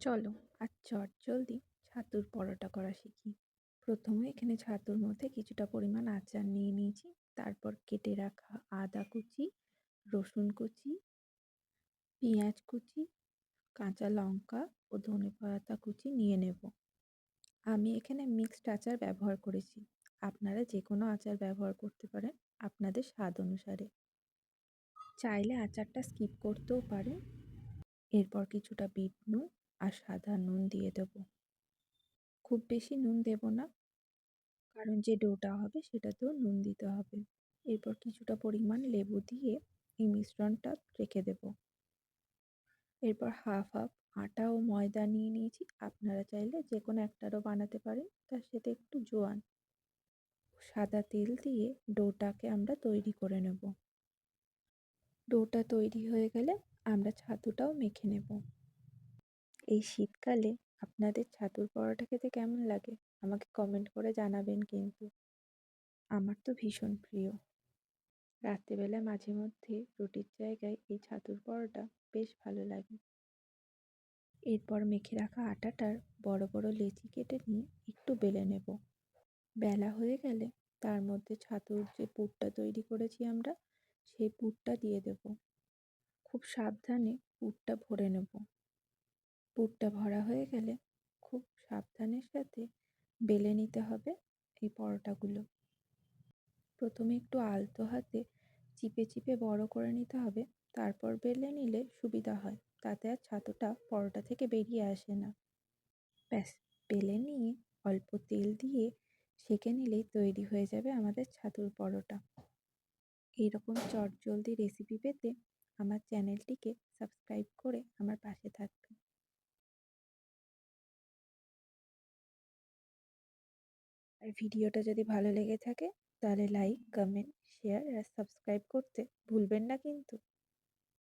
চলো, আজ চটজলদি ছাতুর পরোটা করা শিখি। প্রথমে এখানে ছাতুর মধ্যে কিছুটা পরিমাণ আচার নিয়ে নিয়েছি। তারপর কেটে রাখা আদা কুচি, রসুন কুচি, পেঁয়াজ কুচি, কাঁচা লঙ্কা ও ধনে পাতা কুচি নিয়ে নেব। আমি এখানে মিক্সড আচার ব্যবহার করেছি। আপনারা যে কোনো আচার ব্যবহার করতে পারেন আপনাদের স্বাদ অনুসারে। চাইলে আচারটা স্কিপ করতেও পারেন। এরপর কিছুটা বিট নুন আর সাদা নুন দিয়ে দেবো। খুব বেশি নুন দেব না। কারণ যে ডোটা হবে সেটাতেও নুন দিতে হবে। এরপর কিছুটা পরিমাণ লেবু দিয়ে এই মিশ্রণটা রেখে দেব। এরপর হাফ হাফ আটা ও ময়দা নিয়ে নিয়েছি। আপনারা চাইলে যে কোনো একটারও বানাতে পারেন। তার সাথে একটু জোয়ান। সাদা তেল দিয়ে ডোটাকে আমরা তৈরি করে নেব। ডোটা তৈরি হয়ে গেলে আমরা ছাতুটাও মেখে নেব। এই শীতকালে আপনাদের ছাতুর পরোটা খেতে কেমন লাগে? আমাকে কমেন্ট করে জানাবেন কিন্তু। আমার তো ভীষণ প্রিয়। রাত্রিবেলা মাঝে মধ্যে রুটির জায়গায় এই ছাতুর পরোটা বেশ ভালো লাগে। এরপর মেখে রাখা আটাটার বড় বড় লেচি কেটে নিয়ে একটু বেলে নেব। বেলা হয়ে গেলে তার মধ্যে ছাতুর যে পুরটা তৈরি করেছি আমরা, সেই পুরটা দিয়ে দেব। খুব সাবধানে পুরটা ভরে নেব। পুরটা ভরা হয়ে গেলে খুব সাবধানের সাথে বেলে নিতে হবে এই পরোটাগুলো। প্রথমে একটু আলতো হাতে চিপে চিপে বড় করে নিতে হবে। তারপর বেলে নিলে সুবিধা হয়। তাতে আর ছাতুটা পরোটা থেকে বেরিয়ে আসে না। ব্যাস, বেলে নিয়ে অল্প তেল দিয়ে সেঁকে নিলেই তৈরি হয়ে যাবে আমাদের ছাতুর পরোটা। এইরকম চটজলদি রেসিপি পেতে আমার চ্যানেলটিকে সাবস্ক্রাইব করে আমার পাশে থাকবেন আর ভিডিওটা যদি ভালো লেগে থাকে, তাহলে লাইক কমেন্ট শেয়ার আর সাবস্ক্রাইব করতে ভুলবেন না কিন্তু।